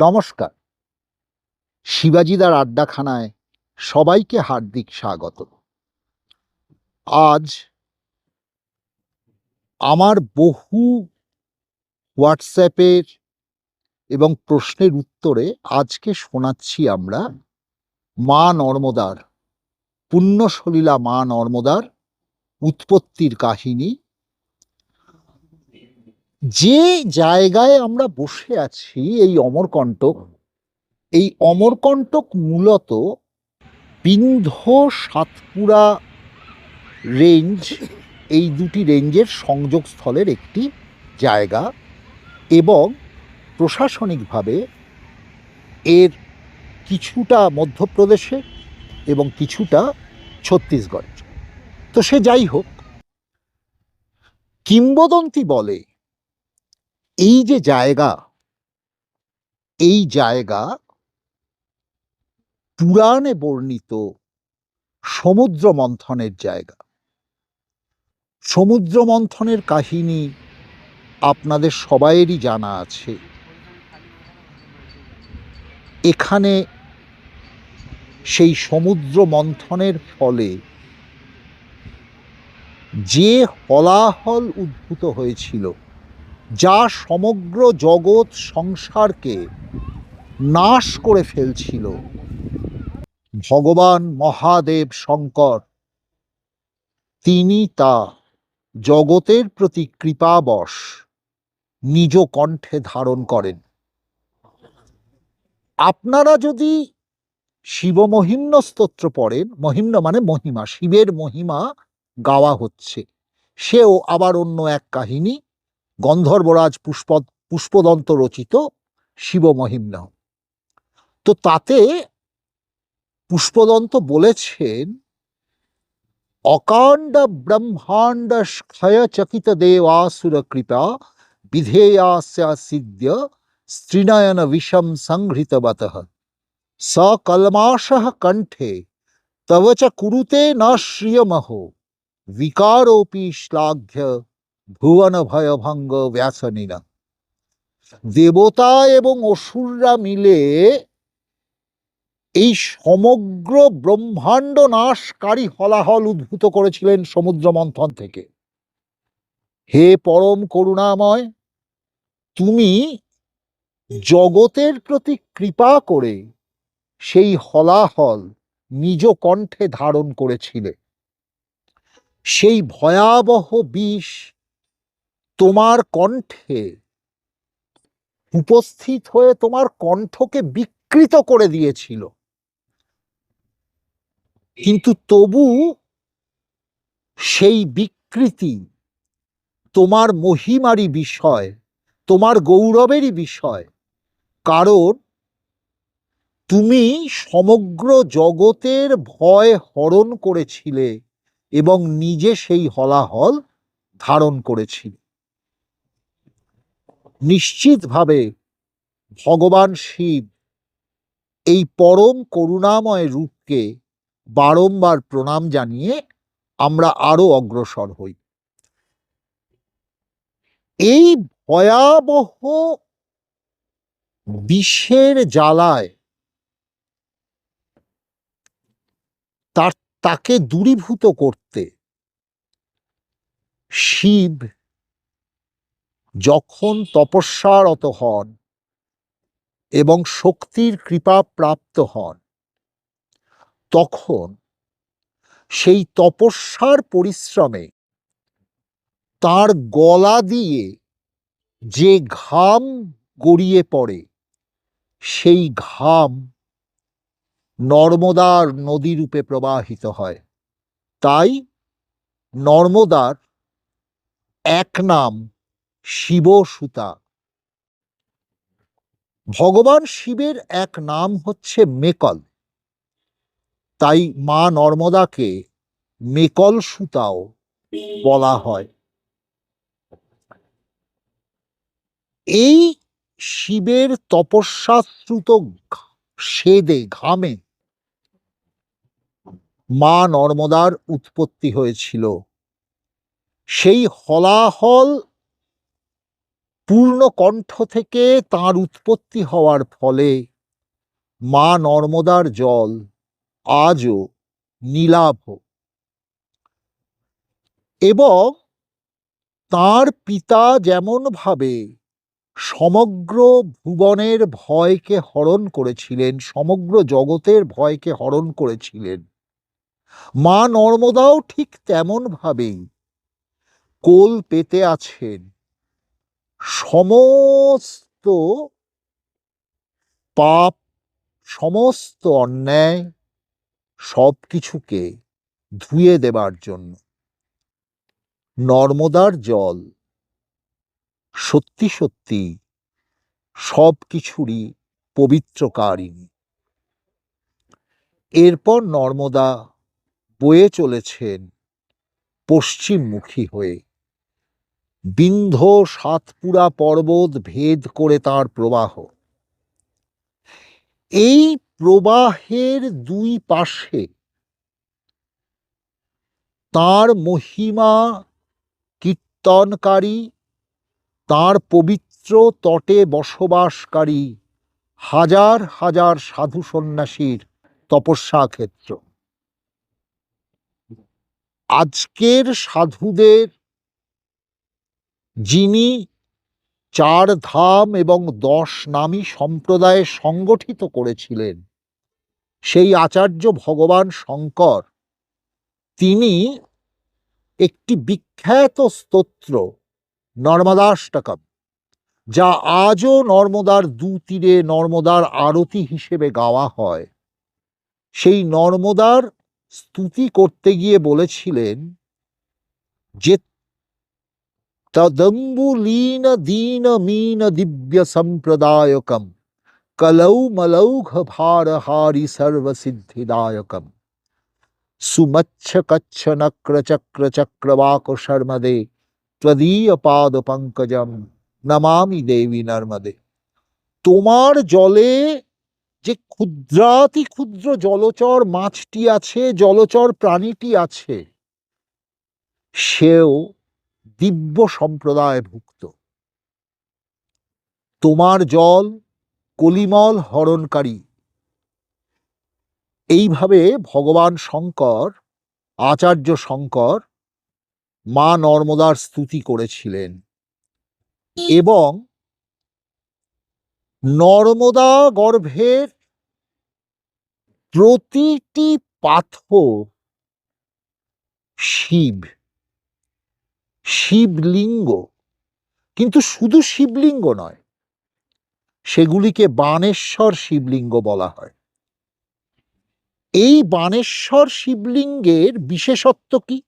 নমস্কার। শিবাজিদার আড্ডাখানায় সবাইকে হার্দিক স্বাগত। আজ আমার বহু হোয়াটসঅ্যাপের এবং প্রশ্নের উত্তরে আজকে শোনাচ্ছি আমরা মা নর্মদার পুণ্যসলীলা মা নর্মদার উৎপত্তির কাহিনী যে জায়গায় আমরা বসে আছি, এই অমরকণ্টক এই অমরকণ্টক মূলত বিন্ধ সাতপুরা রেঞ্জ এই দুটি রেঞ্জের সংযোগস্থলের একটি জায়গা এবং প্রশাসনিকভাবে এর কিছুটা মধ্যপ্রদেশে এবং কিছুটা ছত্তিশগড়। তো সে যাই হোক, কিংবদন্তি বলে এই যে জায়গা, এই জায়গা পুরাণে বর্ণিত সমুদ্র মন্থনের জায়গা। সমুদ্র মন্থনের কাহিনী আপনাদের সবাইয়েরই জানা আছে। এখানে সেই সমুদ্র মন্থনের ফলে যে হলাহল উদ্ভূত হয়েছিল যা সমগ্র জগৎ সংসারকে নাশ করে ফেলছিল। ভগবান মহাদেব শঙ্কর, তিনি তা জগতের প্রতি কৃপাবশ নিজ কণ্ঠে ধারণ করেন। আপনারা যদি শিবমহিম্ন স্তোত্র পড়েন, মহিম্ন মানে মহিমা, শিবের মহিমা গাওয়া হচ্ছে। সেও আবার অন্য এক কাহিনী গন্ধর্বরাজ পুষ্প পুষ্পদন্ত রচিত শিবমহিম্ন তো তাতে পুষ্পদন্ত বলেছেন, অকাণ্ড ব্রহ্মাণ্ড ক্ষয় চকিত দেবাসুর কৃপা বিধেয়াস্যা সিদ্ধ্য স্ত্রীনয়ন বিষম সংহৃতবত সকলমাশ কণ্ঠে, তব চ কুরুতে ন শ্রিয়মহো বিকারোপি শ্লাঘ্য ভুবন ভয়ভঙ্গ ব্যাসনীনা দেবতা এবং অসুররা মিলে এই সমগ্র ব্রহ্মাণ্ড নাশকারী হলাহল উদ্ভূত করেছিলেন সমুদ্র মন্থন থেকে। হে পরম করুণাময়, তুমি জগতের প্রতি কৃপা করে সেই হলাহল নিজ কণ্ঠে ধারণ করেছিলে। সেই ভয়াবহ বিষ তোমার কণ্ঠে, উপস্থিত হয়ে তোমার কণ্ঠকে বিকৃত করে দিয়েছিল। কিন্তু তবু সেই বিকৃতি, তোমার মহিমারই বিষয়, তোমার গৌরবেরই বিষয়। কারণ তুমি সমগ্র জগতের ভয় হরণ করেছিলে এবং নিজে সেই হলাহল ধারণ করেছিলে। নিশ্চিতভাবে ভগবান শিব এই পরম করুণাময় রূপকে বারংবার প্রণাম জানিয়ে আমরা আরও অগ্রসর হই। এই ভয়াবহ বিষের জ্বালায় তার, তাকে দূরীভূত করতে শিব যখন তপস্যারত হন এবং শক্তির কৃপা প্রাপ্ত হন, তখন সেই তপস্যার পরিশ্রমে তার গলা দিয়ে যে ঘাম গড়িয়ে পড়ে, সেই ঘাম নর্মদার নদী রূপে প্রবাহিত হয়। তাই নর্মদার এক নাম শিবসুতা। ভগবান শিবের এক নাম হচ্ছে মেকল। তাই মা নর্মদাকে মেকল সুতাও বলা হয়। এই শিবের তপস্যাশ্রুত সেদে ঘামে মা নর্মদার উৎপত্তি হয়েছিল। সেই হলাহল পূর্ণ কণ্ঠ থেকে তার উৎপত্তি হওয়ার ফলে মা নর্মদার জল আজও নীলাভ। এবং তার পিতা যেমনভাবে সমগ্র ভুবনের ভয়কে হরণ করেছিলেন, সমগ্র জগতের ভয়কে হরণ করেছিলেন, মা নর্মদাও ঠিক তেমনভাবেই কোল পেতে আছেন। সমস্ত পাপ, সমস্ত অন্যায় সব কিছুকে ধুয়ে দেবার জন্য। নর্মদার জল সত্যি সত্যি সব কিছুরই পবিত্রকারিণী। এরপর নর্মদা বয়ে চলেছেন পশ্চিমমুখী হয়ে। বিন্ধ সাতপুরা পর্বত ভেদ করে তার প্রবাহ। এই প্রবাহের দুই পাশে তার মহিমা কীর্তনকারী, তার পবিত্র তটে বসবাসকারী হাজার হাজার সাধু সন্ন্যাসীর তপস্যা ক্ষেত্র। আজকের সাধুদের যিনি চার ধাম এবং দশ নামী সম্প্রদায়ে সংগঠিত করেছিলেন, সেই আচার্য ভগবান শঙ্কর, তিনি একটি বিখ্যাত স্তোত্র, নর্মদাষ্টকম, যা আজও নর্মদার দু তীরে নর্মদার আরতি হিসেবে গাওয়া হয়। সেই নর্মদার স্তুতি করতে গিয়ে বলেছিলেন যে তদম্বুলীন দীন মীন দিব্য সম্প্রদায়কম কলৌ মলৌঘ ভার হারি সর্বসিদ্ধিদায়কম সুমচ্ছ কচ্ছ নক্র চক্র চক্রবাক শর্মদে ত্বদীয় পাদ পঙ্কজম নমামি দেবী নর্মদে তোমার জলে যে ক্ষুদ্রাতি ক্ষুদ্র জলচর মাছটি আছে, জলচর প্রাণীটি আছে, সেও দিব্য সম্প্রদায় ভুক্ত তোমার জল কলিমল হরণকারী। এইভাবে ভগবান শঙ্কর, আচার্য শঙ্কর, মা নর্মদার স্তুতি করেছিলেন। এবং নর্মদা গর্ভের প্রতিটি পাথর শিব শিবলিঙ্গ। কিন্তু শুধু শিবলিঙ্গ নয়, সেগুলিকে বানেশ্বর শিবলিঙ্গ বলা হয়। এই বানেশ্বর শিবলিঙ্গের বিশেষত্ব কি?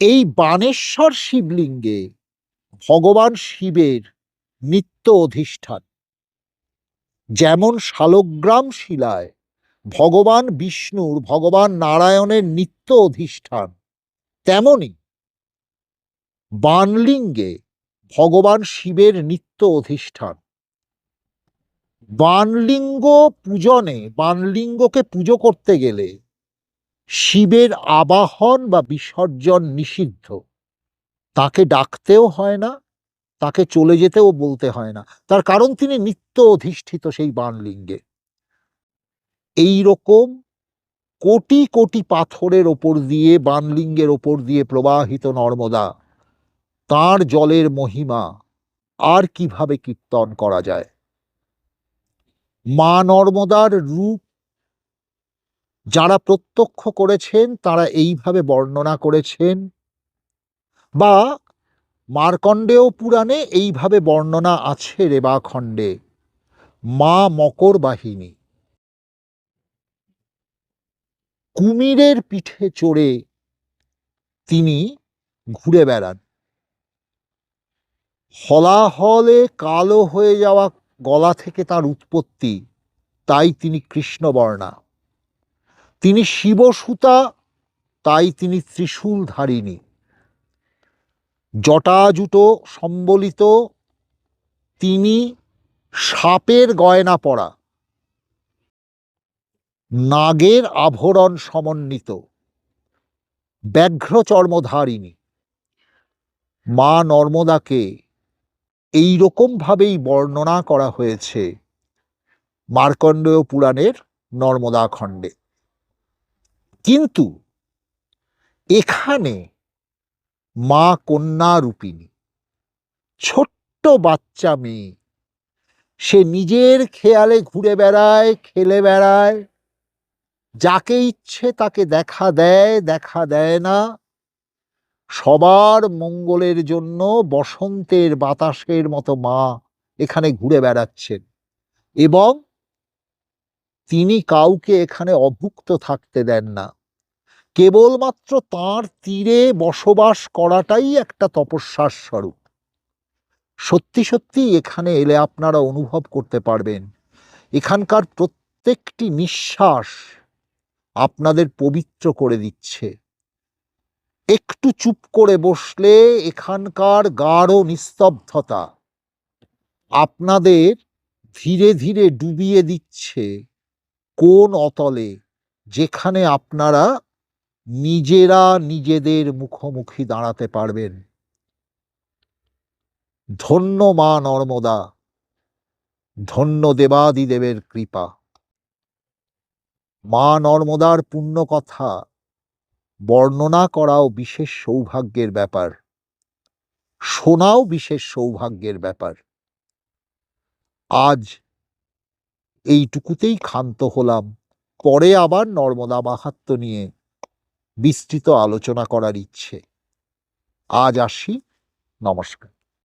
এই বানেশ্বর শিবলিঙ্গে ভগবান শিবের নিত্য অধিষ্ঠান। যেমন শালগ্রাম শিলায় ভগবান বিষ্ণুর, ভগবান নারায়ণের নিত্য অধিষ্ঠান, তেমনি বানলিঙ্গে ভগবান শিবের নিত্য অধিষ্ঠান। বানলিঙ্গ পূজনে, বানলিঙ্গকে পুজো করতে গেলে শিবের আবাহন বা বিসর্জন নিষিদ্ধ। তাকে ডাকতেও হয় না, তাকে চলে যেতেও বলতে হয় না। তার কারণ তিনি নিত্য অধিষ্ঠিত সেই বানলিঙ্গে। এই রকম কোটি কোটি পাথরের ওপর দিয়ে, বানলিঙ্গের ওপর দিয়ে প্রবাহিত নর্মদা তার জলের মহিমা আর কীভাবে কীর্তন করা যায়? মা নর্মদার রূপ যারা প্রত্যক্ষ করেছেন, তারা এইভাবে বর্ণনা করেছেন। বা মার্কণ্ডেয় পুরাণে এইভাবে বর্ণনা আছে রেবাখণ্ডে মা মকর বাহিনী। কুমিরের পিঠে চড়ে তিনি ঘুরে বেড়ান। হলাহলে কালো হয়ে যাওয়া গলা থেকে তার উৎপত্তি, তাই তিনি কৃষ্ণবর্ণা। তিনি শিবসুতা, তাই তিনি ত্রিশূল ধারিণী জটাজুটো সম্বলিত, তিনি সাপের গয়না পরা। নাগের আভরণ সমন্বিত। ব্যাঘ্র চর্মধারিণী মা নর্মদাকে এই রকমভাবেই বর্ণনা করা হয়েছে মার্কণ্ডেয় পুরাণের নর্মদা খণ্ডে। কিন্তু এখানে মা কন্যা রূপিণী ছোট্ট বাচ্চা মেয়ে, সে নিজের খেয়ালে ঘুরে বেড়ায়, খেলে বেড়ায়, যাকে ইচ্ছে তাকে দেখা দেয় দেখা দেয় না সবার মঙ্গলের জন্য বসন্তের বাতাসের মতো মা এখানে ঘুরে বেড়াচ্ছেন। এবং তিনি কাউকে এখানে অভুক্ত থাকতে দেন না। কেবলমাত্র তার তীরে বসবাস করাটাই একটা তপস্যার স্বরূপ। সত্যি সত্যি এখানে এলে আপনারা অনুভব করতে পারবেন, এখানকার প্রত্যেকটি নিঃশ্বাস আপনাদের পবিত্র করে দিচ্ছে। একটু চুপ করে বসলে এখানকার গাঢ় নিস্তব্ধতা আপনাদের ধীরে ধীরে ডুবিয়ে দিচ্ছে কোন অতলে যেখানে আপনারা নিজেরা নিজেদের মুখোমুখি দাঁড়াতে পারবেন। ধন্য মা নর্মদা, ধন্য দেবাদিদেবের কৃপা। মা নর্মদার পুণ্য কথা বর্ণনা করাও বিশেষ সৌভাগ্যের ব্যাপার। শোনাও বিশেষ সৌভাগ্যের ব্যাপার। আজ এইটুকুতেই ক্ষান্ত হলাম। পরে আবার নর্মদা মাহাত্ম নিয়ে বিস্তৃত আলোচনা করার ইচ্ছে। আজ আসি। নমস্কার।